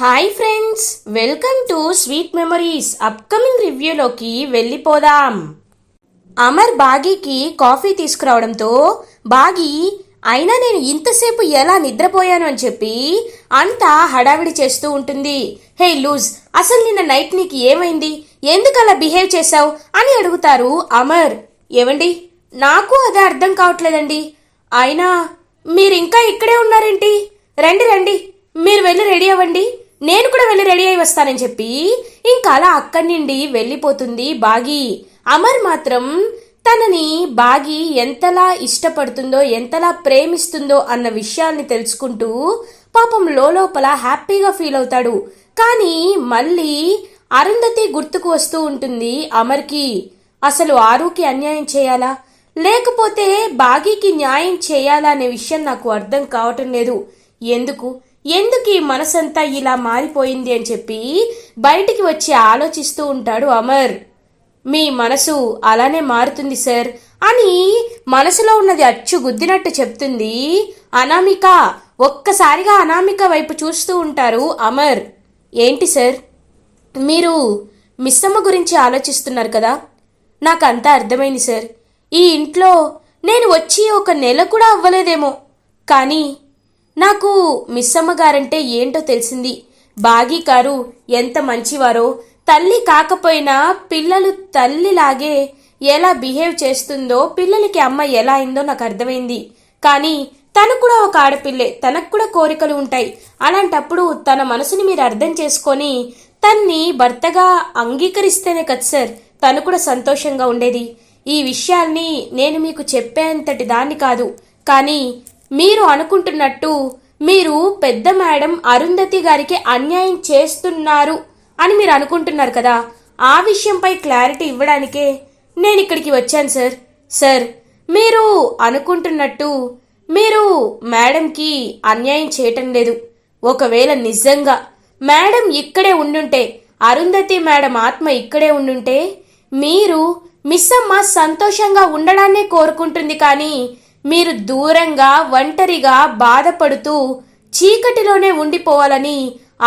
Hi friends welcome to sweet memories upcoming రివ్యూలోకి వెళ్ళిపోదాం. అమర్ బాగీకి coffee తీసుకురావడంతో బాగీ అయినా నేను ఇంతసేపు ఎలా నిద్రపోయాను అని చెప్పి అంతా హడావిడి చేస్తూ ఉంటుంది. హే లూజ్ అసలు నిన్న నైట్ నీకు ఏమైంది? ఎందుకు అలా బిహేవ్ చేశావు? అని అడుగుతారు అమర్. ఏవండి? నాకు అదే అర్థం కావట్లేదండి. అయినా మీరు ఇంకా ఇక్కడే ఉన్నారేంటి? రండి రండి. మీరు వెళ్ళి రెడీ అవ్వండి. నేను కూడా వెళ్ళి రెడీ అయి వస్తానని చెప్పి ఇంకా అలా అక్కడి నుండి వెళ్ళిపోతుంది బాగి. అమర్ మాత్రం తనని బాగి ఎంతలా ఇష్టపడుతుందో ఎంతలా ప్రేమిస్తుందో అన్న విషయాల్ని తెలుసుకుంటూ పాపం లోపల హ్యాపీగా ఫీల్ అవుతాడు. కానీ మళ్ళీ అరుంధతి గుర్తుకు వస్తూ ఉంటుంది అమర్కి. అసలు ఆరుకి అన్యాయం చేయాలా? లేకపోతే బాగీకి న్యాయం చేయాలా అనే విషయం నాకు అర్థం కావటం లేదు. ఎందుకు? ఎందుకు ఈ మనసంతా ఇలా మారిపోయింది అని చెప్పి బయటికి వచ్చి ఆలోచిస్తూ ఉంటాడు అమర్. మీ మనసు అలానే మారుతుంది సార్. అని మనసులో ఉన్నది అచ్చు గుద్దినట్టు చెప్తుంది అనామిక. ఒక్కసారిగా అనామిక వైపు చూస్తూ ఉంటారు అమర్. ఏంటి సార్? మీరు మిస్సమ్మ గురించి ఆలోచిస్తున్నారు కదా? నాకు అంతా అర్థమైంది సార్. ఈ ఇంట్లో నేను వచ్చి ఒక నెల కూడా అవ్వలేదేమో. కానీ నాకు మిస్సమ్మ గారంటే ఏంటో తెలిసింది. బాగీ గారు ఎంత మంచివారో తల్లి కాకపోయినా పిల్లలు తల్లిలాగే ఎలా బిహేవ్ చేస్తుందో పిల్లలకి అమ్మ ఎలా అయిందో నాకు అర్థమైంది. కానీ తను కూడా ఒక ఆడపిల్లే తనకు కూడా కోరికలు ఉంటాయి. అలాంటప్పుడు తన మనసుని మీరు అర్థం చేసుకొని తన్ని భర్తగా అంగీకరిస్తేనే కదా సార్ తను కూడా సంతోషంగా ఉండేది. ఈ విషయాల్ని నేను మీకు చెప్పేంతటి దాన్ని కాదు. కానీ మీరు అనుకుంటున్నట్టు మీరు పెద్ద మేడం అరుంధతి గారికి అన్యాయం చేస్తున్నారు అని మీరు అనుకుంటున్నారు కదా ఆ విషయంపై క్లారిటీ ఇవ్వడానికే నేను ఇక్కడికి వచ్చాను సార్. సార్ మీరు అనుకుంటున్నట్టు మీరు మేడంకి అన్యాయం చేయటం లేదు. ఒకవేళ నిజంగా మేడం ఇక్కడే ఉండుంటే అరుంధతి మేడం ఆత్మ ఇక్కడే ఉండుంటే మీరు మిస్సమ్మ సంతోషంగా ఉండడాన్నే కోరుకుంటుంది కానీ మీరు దూరంగా ఒంటరిగా బాధపడుతూ చీకటిలోనే ఉండిపోవాలని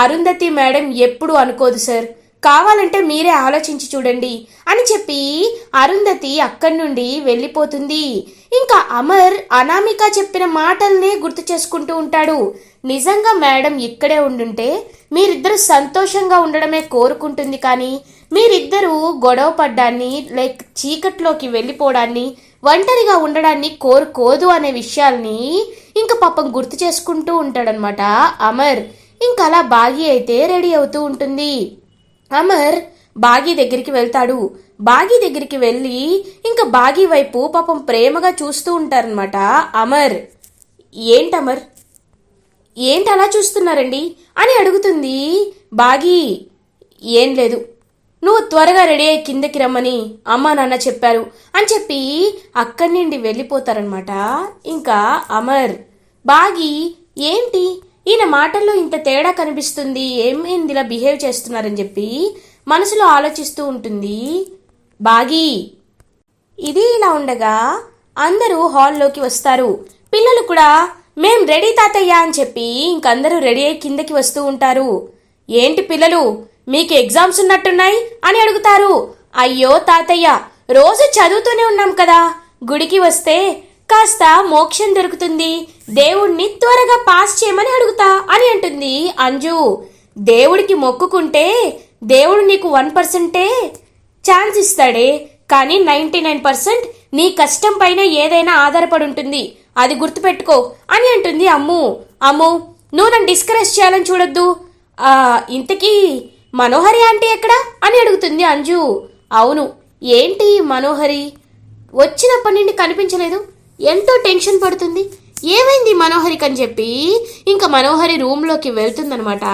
అరుంధతి మేడం ఎప్పుడూ అనుకోదు సార్. కావాలంటే మీరే ఆలోచించి చూడండి అని చెప్పి అరుంధతి అక్కడి నుండి వెళ్ళిపోతుంది. ఇంకా అమర్ అనామిక చెప్పిన మాటల్నే గుర్తు చేసుకుంటూ ఉంటాడు. నిజంగా మేడం ఇక్కడే ఉండుంటే మీరిద్దరు సంతోషంగా ఉండడమే కోరుకుంటుంది కానీ మీరిద్దరూ గొడవ పడ్డాన్ని లైక్ చీకట్లోకి వెళ్ళిపోవడాన్ని ఒంటరిగా ఉండడాన్ని కోరుకోదు అనే విషయాల్ని ఇంకా పాపం గుర్తు చేసుకుంటూ ఉంటాడనమాట అమర్ ఇంకా అలా బాగి అయితే రెడీ అవుతూ ఉంటుంది. అమర్ బాగి దగ్గరికి వెళ్తాడు. బాగి దగ్గరికి వెళ్ళి ఇంకా బాగి వైపు పాపం ప్రేమగా చూస్తూ ఉంటారనమాట అమర్ ఏంటమర్ ఏంటి అలా చూస్తున్నారండి? అని అడుగుతుంది బాగి. ఏం లేదు. నువ్వు త్వరగా రెడీ అయ్యి కిందకి రమ్మని అమ్మా నాన్న చెప్పారు అని చెప్పి అక్కడి నుండి వెళ్ళిపోతారనమాట ఇంకా అమర్ బాగి ఏంటి? ఈయన మాటల్లో ఇంత తేడా కనిపిస్తుంది. ఏమైంది ఇలా బిహేవ్ చేస్తున్నారని చెప్పి మనసులో ఆలోచిస్తూ ఉంటుంది బాగి. ఇది ఇలా ఉండగా అందరూ హాల్లోకి వస్తారు. పిల్లలు కూడా మేం రెడీ తాతయ్య అని చెప్పి ఇంకందరూ రెడీ అయ్యి కిందకి వస్తూ ఉంటారు. ఏంటి పిల్లలు? మీకు ఎగ్జామ్స్ ఉన్నట్టున్నాయి? అని అడుగుతారు. అయ్యో తాతయ్య రోజు చదువుతూనే ఉన్నాం కదా. గుడికి వస్తే కాస్త మోక్షం దొరుకుతుంది. దేవుణ్ణి త్వరగా పాస్ చేయమని అడుగుతా అని అంటుంది అంజు. దేవుడికి మొక్కుకుంటే దేవుడు నీకు వన్ పర్సెంటే ఛాన్స్ ఇస్తాడే. కానీ నైంటీ నైన్ పర్సెంట్ నీ కష్టం పైన ఏదైనా ఆధారపడి ఉంటుంది. అది గుర్తుపెట్టుకో అని అంటుంది అమ్ము. అమ్ము నువ్వు నన్ను డిస్కరేజ్ చేయాలని చూడొద్దు. ఇంతకీ మనోహరి ఆంటీ ఎక్కడా? అని అడుగుతుంది అంజు. అవును. ఏంటి మనోహరి? వచ్చినప్పటి నుండి కనిపించలేదు. ఎంతో టెన్షన్ పడుతుంది. ఏమైంది మనోహరికి అని చెప్పి ఇంకా మనోహరి రూమ్లోకి వెళ్తుందనమాట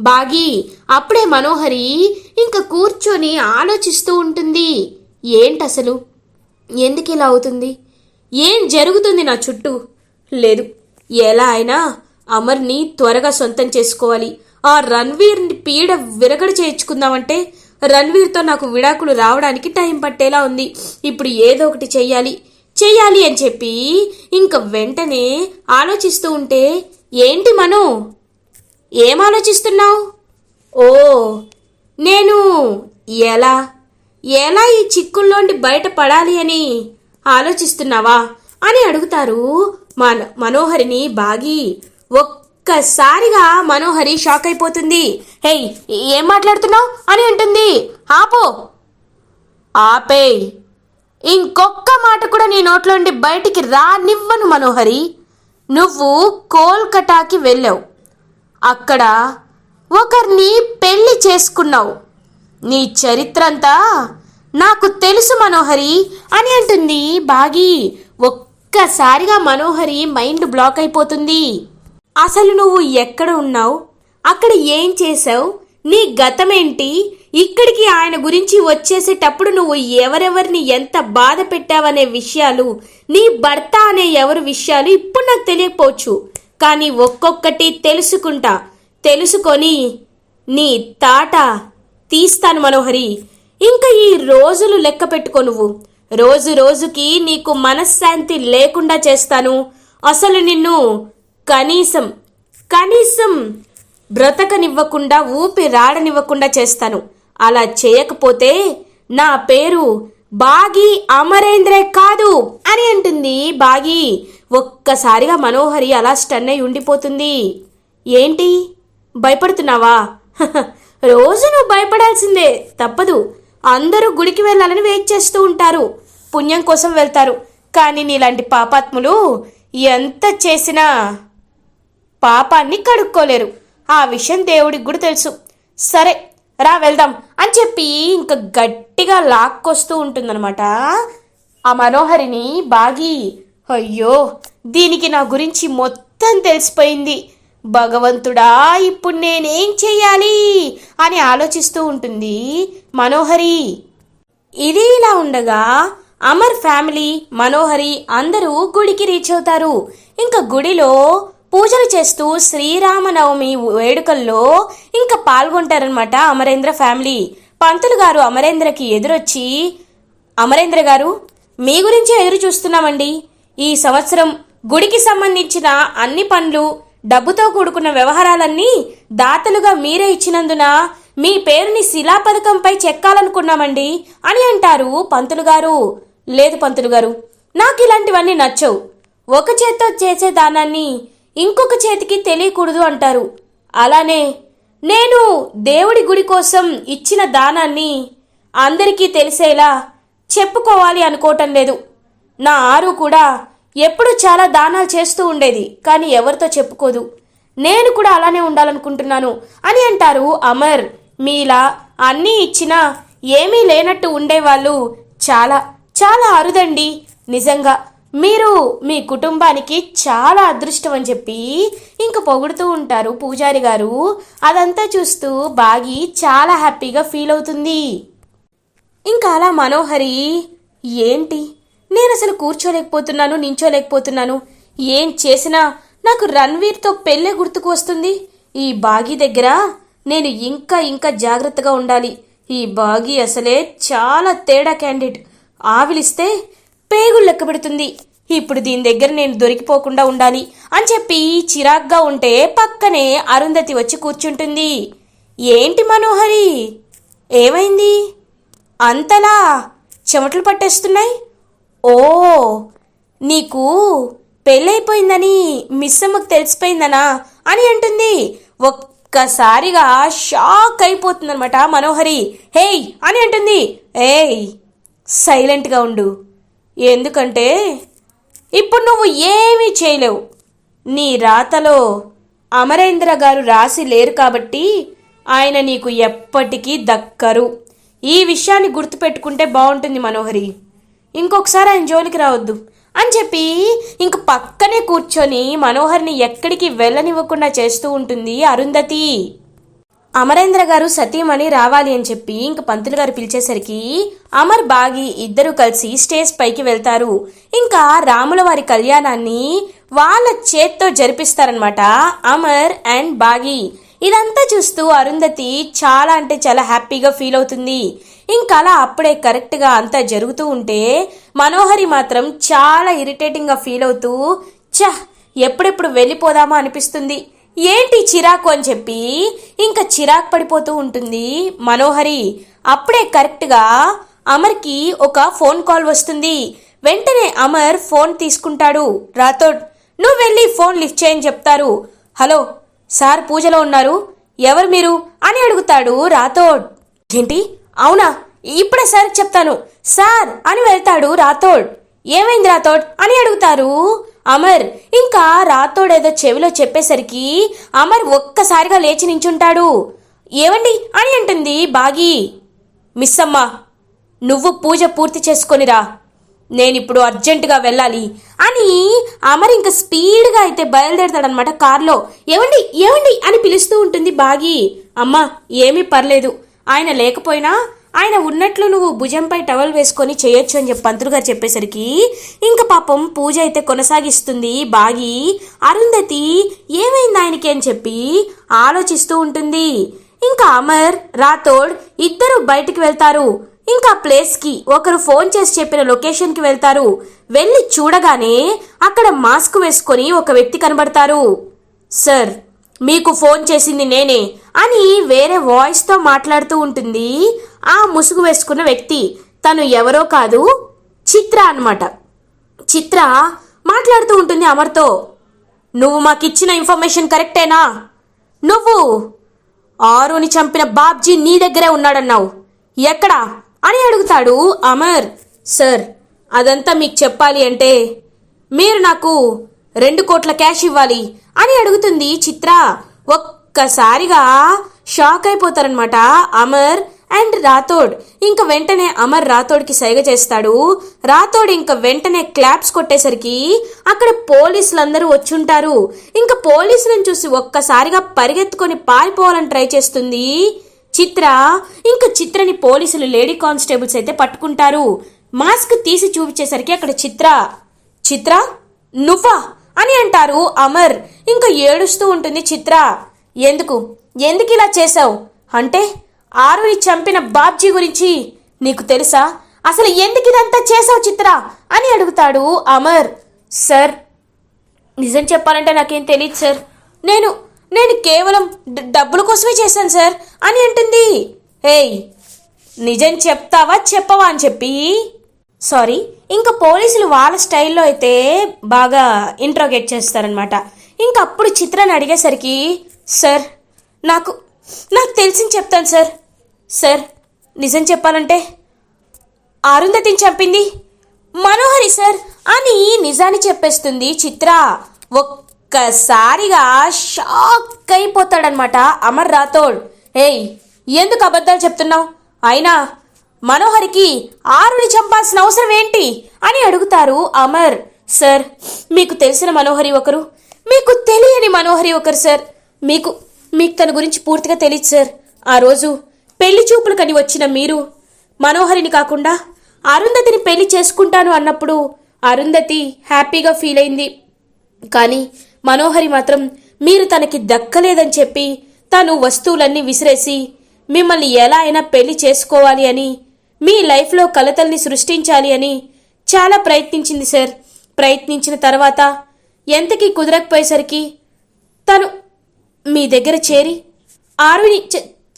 బాగి అప్పుడే మనోహరి ఇంకా కూర్చొని ఆలోచిస్తూ ఉంటుంది. ఏంటసలు? ఎందుకు ఇలా అవుతుంది? ఏం జరుగుతుంది నా చుట్టూ? లేదు. ఎలా అయినా అమర్ని త్వరగా సొంతం చేసుకోవాలి. ఆ రణ్వీర్ పీడ విరగడ చేయించుకుందామంటే రణ్వీర్తో నాకు విడాకులు రావడానికి టైం పట్టేలా ఉంది. ఇప్పుడు ఏదో ఒకటి చెయ్యాలి. చెయ్యాలి అని చెప్పి ఇంక వెంటనే ఆలోచిస్తూ ఉంటే ఏంటి మను? ఏం ఆలోచిస్తున్నావు? ఓ నేను ఎలా? ఎలా ఈ చిక్కుల్లోండి బయటపడాలి అని ఆలోచిస్తున్నావా? అని అడుగుతారు మన మనోహరిని బాగి. ఒక్కసారిగా మనోహరి షాక్ అయిపోతుంది. హేయ్ ఏం మాట్లాడుతున్నావు? అని అంటుంది. ఆపో. ఆపేయ్. ఇంకొక్క మాట కూడా నీ నోట్లోండి బయటికి రానివ్వను మనోహరి. నువ్వు కోల్కటాకి వెళ్ళావు. అక్కడ ఒకరిని పెళ్ళి చేసుకున్నావు. నీ చరిత్ర అంతా నాకు తెలుసు మనోహరి అని అంటుంది బాగి. ఒక్కసారిగా మనోహరి మైండ్ బ్లాక్ అయిపోతుంది. అసలు నువ్వు ఎక్కడ ఉన్నావు? అక్కడ ఏం చేసావు నీ గతమేంటి? ఇక్కడికి ఆయన గురించి వచ్చేసేటప్పుడు నువ్వు ఎవరెవరిని ఎంత బాధ పెట్టావనే విషయాలు నీ భర్త అనే ఎవరి విషయాలు ఇప్పుడు నాకు తెలియకపోవచ్చు. కానీ ఒక్కొక్కటి తెలుసుకుంటా. తెలుసుకొని నీ తాట తీస్తాను మనోహరి. ఇంకా ఈ రోజులు లెక్క పెట్టుకో నువ్వు. రోజు రోజుకి నీకు మనశ్శాంతి లేకుండా చేస్తాను. అసలు నిన్ను కనీసం కనీసం బ్రతకనివ్వకుండా ఊపి రాడనివ్వకుండా చేస్తాను. అలా చేయకపోతే నా పేరు బాగి అమరేంద్రే కాదు అని అంటుంది బాగి. ఒక్కసారిగా మనోహరి అలా స్టన్ అయి ఉండిపోతుంది. ఏంటి? భయపడుతున్నావా? రోజు నువ్వు భయపడాల్సిందే. తప్పదు. అందరూ గుడికి వెళ్ళాలని వెయిట్ చేస్తూ ఉంటారు. పుణ్యం కోసం వెళ్తారు. కానీ నీలాంటి పాపాత్ములు ఎంత చేసినా పాపాన్ని కడుక్కోలేరు. ఆ విషయం దేవుడికి కూడా తెలుసు. సరే రా వెళ్దాం అని చెప్పి ఇంకా గట్టిగా లాక్కొస్తూ ఉంటుందన్నమాట. ఆ మనోహరిని బాగి అయ్యో దీనికి నా గురించి మొత్తం తెలిసిపోయింది. భగవంతుడా ఇప్పుడు నేనేం చెయ్యాలి? అని ఆలోచిస్తూ ఉంటుంది మనోహరి. ఇది ఇలా ఉండగా అమర్ ఫ్యామిలీ మనోహరి అందరూ గుడికి రీచ్ అవుతారు. ఇంకా గుడిలో పూజలు చేస్తూ శ్రీరామనవమి వేడుకల్లో ఇంకా పాల్గొంటారనమాట అమరేంద్ర ఫ్యామిలీ. పంతులు గారు అమరేంద్రకి ఎదురొచ్చి అమరేంద్ర గారు మీ గురించే ఎదురు చూస్తున్నామండి. ఈ సంవత్సరం గుడికి సంబంధించిన అన్ని పనులు డబ్బుతో కూడుకున్న వ్యవహారాలన్నీ దాతలుగా మీరే ఇచ్చినందున మీ పేరుని శిలా పథకంపై చెక్కాలనుకున్నామండి అని అంటారు పంతులు గారు. లేదు పంతులు గారు నాకు ఇలాంటివన్నీ నచ్చవు. ఒక చేత్తో చేసే దానాన్ని ఇంకొక చేతికి తెలియకూడదు అంటారు. అలానే నేను దేవుడి గుడి కోసం ఇచ్చిన దానాన్ని అందరికీ తెలిసేలా చెప్పుకోవాలి అనుకోవటం లేదు. నా ఆరు కూడా ఎప్పుడు చాలా దానాలు చేస్తూ ఉండేది కానీ ఎవరితో చెప్పుకోదు. నేను కూడా అలానే ఉండాలనుకుంటున్నాను అని అంటారు అమర్. మీలా అన్నీ ఇచ్చినా ఏమీ లేనట్టు ఉండేవాళ్ళు చాలా చాలా అరుదండి నిజంగా. మీరు మీ కుటుంబానికి చాలా అదృష్టం అని చెప్పి ఇంక పొగుడుతూ ఉంటారు పూజారి గారు. అదంతా చూస్తూ బాగి చాలా హ్యాపీగా ఫీల్ అవుతుంది. ఇంకా అలా మనోహరి ఏంటి? నేను అసలు కూర్చోలేకపోతున్నాను నించోలేకపోతున్నాను. ఏం చేసినా నాకు రణ్వీర్తో పెళ్ళే గుర్తుకు వస్తుంది. ఈ బాగి దగ్గర నేను ఇంకా ఇంకా జాగ్రత్తగా ఉండాలి. ఈ బాగి అసలే చాలా తేడా క్యాండిడేట్. ఆవిలిస్తే పేగులు లెక్క పెడుతుంది. ఇప్పుడు దీని దగ్గర నేను దొరికిపోకుండా ఉండాలి అని చెప్పి చిరాగ్గా ఉంటే పక్కనే అరుంధతి వచ్చి కూర్చుంటుంది. ఏంటి మనోహరి? ఏమైంది? అంతలా చెమటలు పట్టేస్తున్నాయి? ఓ నీకు పెళ్ళైపోయిందని మిస్సమ్మకు తెలిసిపోయిందనా అని అంటుంది. ఒక్కసారిగా షాక్ అయిపోతుందనమాట మనోహరి. హేయ్ అని అంటుంది. ఏయ్ సైలెంట్గా ఉండు. ఎందుకంటే ఇప్పుడు నువ్వు ఏమీ చేయలేవు. నీ రాతలో అమరేంద్ర గారు రాసి లేరు కాబట్టి ఆయన నీకు ఎప్పటికీ దక్కరు. ఈ విషయాన్ని గుర్తుపెట్టుకుంటే బాగుంటుంది మనోహరి. ఇంకొకసారి ఆయన జోలికి రావద్దు. అని చెప్పి ఇంక పక్కనే కూర్చొని మనోహర్ని ఎక్కడికి వెళ్ళనివ్వకుండా చేస్తూ ఉంటుంది అరుంధతి. అమరేంద్ర గారు సతీమణి రావాలి అని చెప్పి ఇంక పంతులు గారు పిలిచేసరికి అమర్ బాగి ఇద్దరు కలిసి స్టేజ్ పైకి వెళ్తారు. ఇంకా రాముల వారి కళ్యాణాన్ని వాళ్ళ చేత్తో జరిపిస్తారనమాట అమర్ అండ్ బాగి. ఇదంతా చూస్తూ అరుంధతి చాలా అంటే చాలా హ్యాపీగా ఫీల్ అవుతుంది. ఇంకా అలా అప్పుడే కరెక్ట్గా అంతా జరుగుతూ ఉంటే మనోహరి మాత్రం చాలా ఇరిటేటింగ్గా ఫీల్ అవుతూ చహ్ ఎప్పుడెప్పుడు వెళ్ళిపోదామా అనిపిస్తుంది. ఏంటి చిరాకు అని చెప్పి ఇంకా చిరాకు పడిపోతూ ఉంటుంది మనోహరి. అప్పుడే కరెక్ట్గా అమర్కి ఒక ఫోన్ కాల్ వస్తుంది. వెంటనే అమర్ ఫోన్ తీసుకుంటాడు. రాథోడ్ నువ్వు వెళ్ళి ఫోన్ లిఫ్ట్ చేయని చెప్తారు. హలో సార్ పూజలో ఉన్నారు. ఎవరు మీరు? అని అడుగుతాడు రాథోడ్. ఏంటి? అవునా? ఇప్పుడే సార్ చెప్తాను. సార్ అని వెళ్తాడు రాథోడ్. ఏమైంది రాథోడ్? అని అడుగుతారు అమర్ ఇంకా రాతోడేదో చెవిలో చెప్పేసరికి అమర్ ఒక్కసారిగా లేచి నించుంటాడు. ఏవండి? అని అంటుంది బాగి. మిస్ అమ్మా నువ్వు పూజ పూర్తి చేసుకొనిరా నేనిప్పుడు అర్జెంటుగా వెళ్ళాలి. అని అమర్ ఇంకా స్పీడ్గా అయితే బయలుదేరతాడనమాట కార్లో. ఏవండి? ఏవండి? అని పిలుస్తూ ఉంటుంది బాగి. అమ్మా ఏమీ పర్లేదు. ఆయన లేకపోయినా ఆయన ఉన్నట్లు నువ్వు భుజంపై టవల్ వేసుకొని చేయొచ్చు అని చెప్పి పంతులు గారు చెప్పేసరికి ఇంకా పాపం పూజ అయితే కొనసాగిస్తుంది. బాగి అరుంధతి ఏమైంది ఆయనకి? అని చెప్పి ఆలోచిస్తూ ఉంటుంది. ఇంకా అమర్ రాథోడ్ ఇద్దరు బయటికి వెళ్తారు. ఇంకా ప్లేస్కి ఒకరు ఫోన్ చేసి చెప్పిన లొకేషన్కి వెళ్తారు. వెళ్ళి చూడగానే అక్కడ మాస్క్ వేసుకొని ఒక వ్యక్తి కనబడతారు. సార్ మీకు ఫోన్ చేసింది నేనే అని వేరే వాయిస్తో మాట్లాడుతూ ఉంటుంది. ఆ ముసుగు వేసుకున్న వ్యక్తి తను ఎవరో కాదు చిత్ర అన్నమాట. చిత్ర మాట్లాడుతూ ఉంటుంది అమర్తో. నువ్వు మాకిచ్చిన ఇన్ఫర్మేషన్ కరెక్టేనా నువ్వు ఆరుని చంపిన బాబ్జీ నీ దగ్గరే ఉన్నాడన్నావు. ఎక్కడా? అని అడుగుతాడు అమర్. సార్ అదంతా మీకు చెప్పాలి అంటే మీరు నాకు రెండు కోట్ల క్యాష్ ఇవ్వాలి అని అడుగుతుంది చిత్ర. ఒక్కసారిగా షాక్ అయిపోతారనమాట అమర్ అండ్ రాథోడ్. ఇంక వెంటనే అమర్ రాథోడ్కి సైగ చేస్తాడు. రాథోడ్ ఇంక వెంటనే క్లాప్స్ కొట్టేసరికి అక్కడ పోలీసులందరూ వచ్చుంటారు. ఇంక పోలీసులను చూసి ఒక్కసారిగా పరిగెత్తుకొని పారిపోవాలని ట్రై చేస్తుంది చిత్ర. ఇంక చిత్రని పోలీసులు లేడీ కానిస్టేబుల్స్ అయితే పట్టుకుంటారు. మాస్క్ తీసి చూపించేసరికి అక్కడ చిత్ర. చిత్ర నువ్వా? అని అంటారు అమర్. ఇంకా ఏడుస్తూ ఉంటుంది చిత్ర. ఎందుకు? ఎందుకు ఇలా చేశావు? అంటే ఆరుని చంపిన బాబ్జీ గురించి నీకు తెలుసా? అసలు ఎందుకు ఇదంతా చేసావు చిత్ర? అని అడుగుతాడు అమర్. సార్ నిజం చెప్పాలంటే నాకేం తెలియదు సార్. నేను నేను కేవలం డబ్బుల కోసమే చేశాను సార్. అని అంటుంది. ఏయ్ నిజం చెప్తావా చెప్పవా అని చెప్పి సారీ ఇంకా పోలీసులు వాళ్ళ స్టైల్లో అయితే బాగా ఇంట్రోగేట్ చేస్తారనమాట ఇంకా అప్పుడు చిత్రాన్ని అడిగేసరికి సార్ నాకు నాకు తెలిసింది చెప్తాను సార్. సార్ నిజం చెప్పాలంటే అరుంధతిని చంపింది మనోహరి సార్ అని నిజాన్ని చెప్పేస్తుంది చిత్ర. ఒక్కసారిగా షాక్ అయిపోతాడనమాట అమర్ రాథోడ్. ఏయ్ ఎందుకు అబద్ధాలు చెప్తున్నావు? అయినా మనోహరికి ఆరుని చంపాల్సిన అవసరం ఏంటి అని అడుగుతారు అమర్. సార్ మీకు తెలిసిన మనోహరి ఒకరు? మీకు తెలియని మనోహరి ఒకరు సార్. మీకు మీకు తన గురించి పూర్తిగా తెలియదు సార్. ఆ రోజు పెళ్ళి చూపులకని వచ్చిన మీరు మనోహరిని కాకుండా అరుంధతిని పెళ్ళి చేసుకుంటాను అన్నప్పుడు అరుంధతి హ్యాపీగా ఫీల్ అయింది. కానీ మనోహరి మాత్రం మీరు తనకి దక్కలేదని చెప్పి తను వస్తువులన్నీ విసిరేసి మిమ్మల్ని ఎలా అయినా పెళ్ళి చేసుకోవాలి అని మీ లైఫ్లో కలతల్ని సృష్టించాలి అని చాలా ప్రయత్నించింది సార్. ప్రయత్నించిన తర్వాత ఎంతకీ కుదరకపోయేసరికి తను మీ దగ్గర చేరి ఆరుని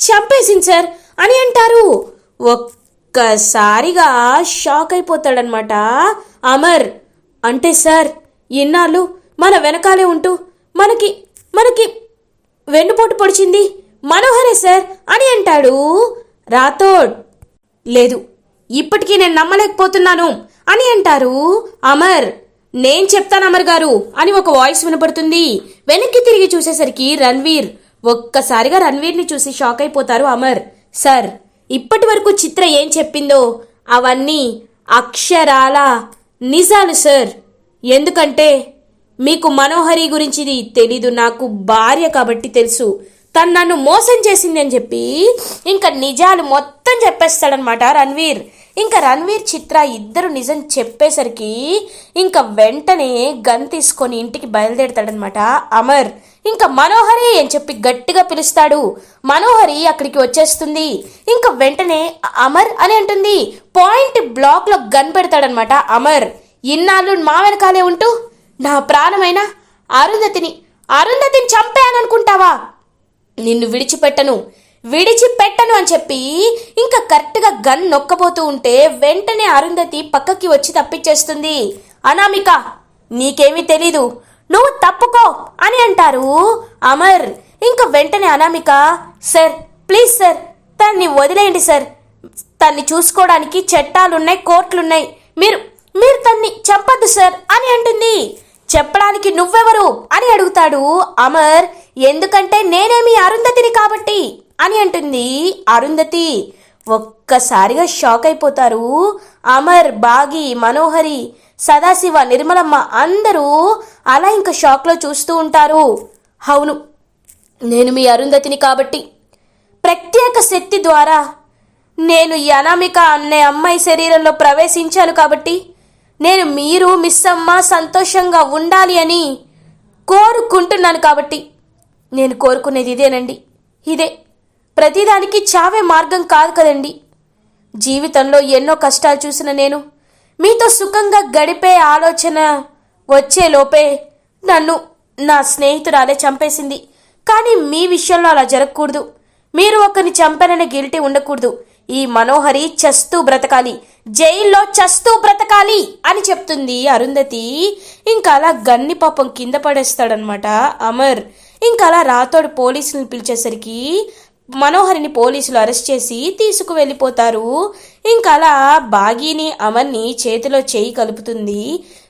చంపేసింది సార్ అని అంటారు. ఒక్కసారిగా షాక్ అయిపోతాడనమాట అమర్ అంటే సార్ ఇన్నాళ్ళు మన వెనకాలే ఉంటూ మనకి మనకి వెన్నుపోటు పొడిచింది మనోహరే సార్ అని అంటాడు రాథోడ్. లేదు ఇప్పటికీ నేను నమ్మలేకపోతున్నాను అని అంటారు అమర్. నేను చెప్తాను అమర్ గారు అని ఒక వాయిస్ వినపడుతుంది. వెనక్కి తిరిగి చూసేసరికి రణ్వీర్. ఒక్కసారిగా రణ్వీర్ని చూసి షాక్ అయిపోతారు అమర్. సార్ ఇప్పటి వరకు చిత్ర ఏం చెప్పిందో? అవన్నీ అక్షరాల? నిజాలు సార్. ఎందుకంటే మీకు మనోహరి గురించి తెలీదు నాకు భార్య కాబట్టి తెలుసు. తను నన్ను మోసం చేసింది అని చెప్పి ఇంకా నిజాలు మొత్తం చెప్పేస్తాడనమాట రణ్వీర్. ఇంకా రణ్వీర్ చిత్ర ఇద్దరు నిజం చెప్పేసరికి ఇంకా వెంటనే గన్ తీసుకొని ఇంటికి బయలుదేరతాడనమాట అమర్. ఇంకా మనోహరి అని చెప్పి గట్టిగా పిలుస్తాడు. మనోహరి అక్కడికి వచ్చేస్తుంది. ఇంకా వెంటనే అమర్ అని అంటుంది. పాయింట్ బ్లాక్లో గన్ పెడతాడనమాట అమర్. ఇన్నాళ్ళు మా వెనకాలే ఉంటూ నా ప్రాణమైన అరుంధతిని అరుంధతిని చంపాననుకుంటావా? నిన్ను విడిచిపెట్టను విడిచిపెట్టను అని చెప్పి ఇంకా కరెక్ట్గా గన్ నొక్కబోతూ ఉంటే వెంటనే అరుంధతి పక్కకి వచ్చి తప్పించేస్తుంది. అనామిక నీకేమీ తెలీదు నువ్వు తప్పుకో అని అంటారు అమర్. ఇంకా వెంటనే అనామిక సార్ ప్లీజ్ సార్ తన్ని వదిలేయండి సార్. తన్ని చూసుకోవడానికి చట్టాలున్నాయి కోర్టులున్నాయి. మీరు మీరు తన్ని చెప్పద్దు సార్ అని అంటుంది. చెప్పడానికి నువ్వెవరు? అని అడుగుతాడు అమర్. ఎందుకంటే నేనేమి అరుంధతిని కాబట్టి? అని అంటుంది అరుంధతి. ఒక్కసారిగా షాక్ అయిపోతారు. అమర్ బాగి మనోహరి సదాశివ నిర్మలమ్మ అందరూ అలా ఇంకా షాక్లో చూస్తూ ఉంటారు. అవును నేను మీ అరుంధతిని కాబట్టి. ప్రత్యేక శక్తి ద్వారా నేను ఈ అనామిక అనే అమ్మాయి శరీరంలో ప్రవేశించాను కాబట్టి నేను మీరు మిస్ అమ్మ సంతోషంగా ఉండాలి అని కోరుకుంటున్నాను కాబట్టి. నేను కోరుకునేది ఇదేనండి. ఇదే. ప్రతిదానికి చావే మార్గం కాదు కదండి. జీవితంలో ఎన్నో కష్టాలు చూసిన నేను మీతో సుఖంగా గడిపే ఆలోచన వచ్చేలోపే నన్ను నా స్నేహితురాలే చంపేసింది. కానీ మీ విషయంలో అలా జరగకూడదు. మీరు ఒకరిని చంపాననే గిల్టీ ఉండకూడదు. ఈ మనోహరి చస్తూ బ్రతకాలి. జైల్లో చస్తూ బ్రతకాలి అని చెప్తుంది అరుంధతి. ఇంకా అలా గన్ని పాపం కింద పడేస్తాడనమాట అమర్. ఇంకా అలా రాతోడు పోలీసులను పిలిచేసరికి మనోహరిని పోలీసులు అరెస్ట్ చేసి తీసుకు వెళ్ళిపోతారు ఇంకా అలా బాగీని అమర్ని చేతిలో చేయి కలుపుతుంది.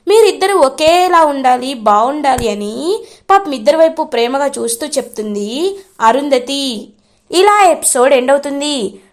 మీరిద్దరూ ఒకేలా ఉండాలి బాగుండాలి అని పాపం ఇద్దరి వైపు ప్రేమగా చూస్తూ చెప్తుంది అరుంధతి. ఇలా ఎపిసోడ్ ఎండ్ అవుతుంది.